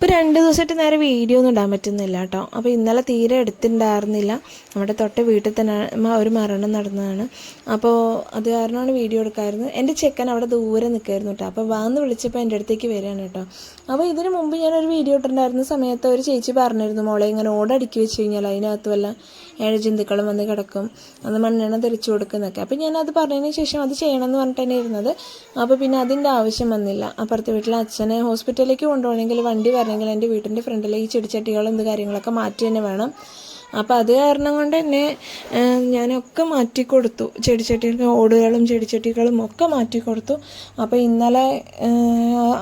ഇപ്പോൾ രണ്ട് ദിവസമായിട്ട് നേരെ വീഡിയോ ഒന്നും ഇടാൻ പറ്റുന്നില്ല കേട്ടോ. അപ്പോൾ ഇന്നലെ തീരെ എടുത്തിട്ടുണ്ടായിരുന്നില്ല നമ്മുടെ തൊട്ട വീട്ടിൽ തന്നെ ഒരു മരണം നടന്നതാണ്. അപ്പോൾ അത് കാരണമാണ് വീഡിയോ എടുക്കാമായിരുന്നു എന്റെ ചെക്കൻ അവിടെ ദൂരെ നിൽക്കായിരുന്നു കേട്ടോ. അപ്പോൾ വാന്ന് വിളിച്ചപ്പോൾ എന്റെ അടുത്തേക്ക് വരികയാണ് കേട്ടോ. അപ്പോൾ ഇതിന് മുമ്പ് ഞാനൊരു വീഡിയോ ഇട്ടിട്ടുണ്ടായിരുന്ന സമയത്ത് ഒരു ചേച്ചി പറഞ്ഞിരുന്നു മോളെ ഇങ്ങനെ ഓടടിക്കി വെച്ച് കഴിഞ്ഞാൽ അതിനകത്ത് വല്ല ഏഴ് ജന്തുക്കളും വന്ന് കിടക്കും. അത് മണ്ണെണ്ണ തെളിച്ചു കൊടുക്കുന്നൊക്കെ. അപ്പോൾ ഞാനത് പറഞ്ഞതിന് ശേഷം അത് ചെയ്യണമെന്ന് പറഞ്ഞിട്ട് തന്നെ ഇരുന്നത് അപ്പോൾ പിന്നെ അതിന്റെ ആവശ്യം വന്നില്ല. അപ്പുറത്തെ വീട്ടിലെ അച്ഛനെ ഹോസ്പിറ്റലിലേക്ക് കൊണ്ടുപോകണമെങ്കിൽ വണ്ടി വരണമെങ്കിൽ എന്റെ വീട്ടിന്റെ ഫ്രണ്ടിലെ ഈ ചെടിച്ചട്ടികളും എന്ത് കാര്യങ്ങളൊക്കെ മാറ്റി തന്നെ വേണം. അപ്പോൾ അത് കാരണം കൊണ്ട് തന്നെ ഞാനൊക്കെ മാറ്റിക്കൊടുത്തു. കൊടുത്തു ചെടിച്ചട്ടികൾ ഓടുകളും ചെടിച്ചട്ടികളും ഒക്കെ മാറ്റിക്കൊടുത്തു. അപ്പോൾ ഇന്നലെ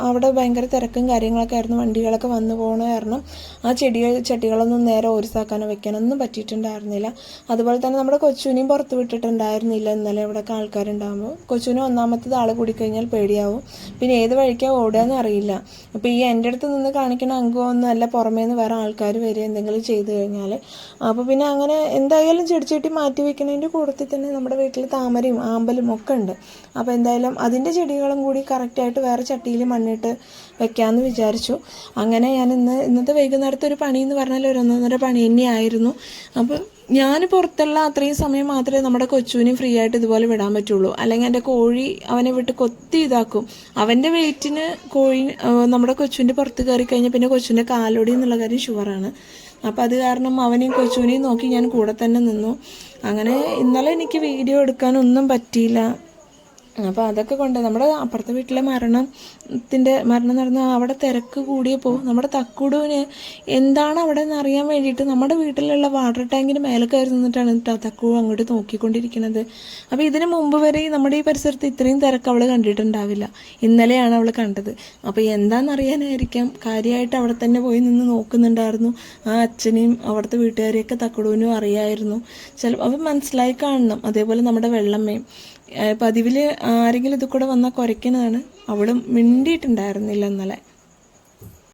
അവിടെ ഭയങ്കര തിരക്കും കാര്യങ്ങളൊക്കെ ആയിരുന്നു. വണ്ടികളൊക്കെ വന്നു പോകണ കാരണം ആ ചെടികൾ ചട്ടികളൊന്നും നേരെ ഒരുസാക്കാനോ വെക്കാനൊന്നും പറ്റിയിട്ടുണ്ടായിരുന്നില്ല. അതുപോലെ തന്നെ നമ്മുടെ കൊച്ചുവിനെയും പുറത്ത് വിട്ടിട്ടുണ്ടായിരുന്നില്ല ഇന്നലെ ഇവിടെയൊക്കെ ആൾക്കാരുണ്ടാകുമ്പോൾ കൊച്ചുവിന് ഒന്നാമത്തത് ആൾ കൂടിക്കഴിഞ്ഞാൽ പേടിയാവും. പിന്നെ ഏത് വഴിക്കാണ് ഓടുകയെന്ന് അറിയില്ല. അപ്പോൾ ഈ എന്റെ അടുത്ത് നിന്ന് കാണിക്കുന്ന അംഗമൊന്നും അല്ല പുറമേ നിന്ന് വേറെ ആൾക്കാർ വരിക എന്തെങ്കിലും ചെയ്തു കഴിഞ്ഞാൽ അപ്പോൾ പിന്നെ അങ്ങനെ എന്തായാലും ചെടിച്ചട്ടി മാറ്റി വെക്കുന്നതിന്റെ കൂട്ടത്തിൽ തന്നെ നമ്മുടെ വീട്ടിൽ താമരയും ആമ്പലും ഒക്കെ ഉണ്ട്. അപ്പോൾ എന്തായാലും അതിന്റെ ചെടികളും കൂടി കറക്റ്റായിട്ട് വേറെ ചട്ടിയിൽ മണ്ണിട്ട് വെക്കാമെന്ന് വിചാരിച്ചു. അങ്ങനെ ഞാൻ ഇന്ന് ഇന്നത്തെ വൈകുന്നേരത്തെ ഒരു പണി എന്ന് പറഞ്ഞാൽ ഒരു ഒന്നൊന്നര പണി തന്നെയായിരുന്നു. അപ്പോൾ ഞാൻ പുറത്തുള്ള അത്രയും സമയം മാത്രമേ നമ്മുടെ കൊച്ചുവിനെ ഫ്രീ ആയിട്ട് ഇതുപോലെ വിടാൻ പറ്റുള്ളൂ. അല്ലെങ്കിൽ എന്റെ കോഴി അവനെ വിട്ട് കൊത്തി ഇതാക്കും. അവന്റെ വെയിറ്റിന് കോഴി നമ്മുടെ കൊച്ചുവിന്റെ പുറത്ത് കയറി കഴിഞ്ഞാൽ പിന്നെ കൊച്ചുവിന്റെ കാലോടി എന്നുള്ള കാര്യം ഷുവറാണ് അപ്പോൾ അത് കാരണം അവനെയും കൊച്ചുവിനെയും നോക്കി ഞാൻ കൂടെ തന്നെ നിന്നു. അങ്ങനെ ഇന്നലെ എനിക്ക് വീഡിയോ എടുക്കാനൊന്നും പറ്റിയില്ല. അപ്പോൾ അതൊക്കെ കൊണ്ട് നമ്മുടെ അപ്പുറത്തെ വീട്ടിലെ മരണത്തിന്റെ മരണം നടന്ന അവിടെ തിരക്ക് കൂടിയപ്പോൾ നമ്മുടെ തക്കുടുവിന് എന്താണ് അവിടെ നിന്ന് അറിയാൻ വേണ്ടിയിട്ട് നമ്മുടെ വീട്ടിലുള്ള വാട്ടർ ടാങ്കിന് മേലെ കയറി നിന്നിട്ടാണ് ട്ടോ തക്കു അങ്ങോട്ട് നോക്കിക്കൊണ്ടിരിക്കുന്നത്. അപ്പോൾ ഇതിന് മുമ്പ് വരെ നമ്മുടെ ഈ പരിസരത്ത് ഇത്രയും തിരക്ക് അവൾ കണ്ടിട്ടുണ്ടാവില്ല. ഇന്നലെയാണ് അവൾ കണ്ടത്. അപ്പോൾ എന്താണെന്നറിയാനായിരിക്കാം കാര്യമായിട്ട് അവിടെ തന്നെ പോയി നിന്ന് നോക്കുന്നുണ്ടായിരുന്നു. ആ അച്ഛനെയും അവിടുത്തെ വീട്ടുകാരെയൊക്കെ തക്കുടുവിനും അറിയായിരുന്നു. ചില അപ്പം മനസ്സിലായി കാണണം. അതേപോലെ നമ്മുടെ വെള്ളമ്മയും. പതിവിൽ ആരെങ്കിലും ഇത് കൂടെ വന്നാൽ കുരയ്ക്കുന്നതാണ്. അവളും മിണ്ടിയിട്ടുണ്ടായിരുന്നില്ല ഇന്നലെ.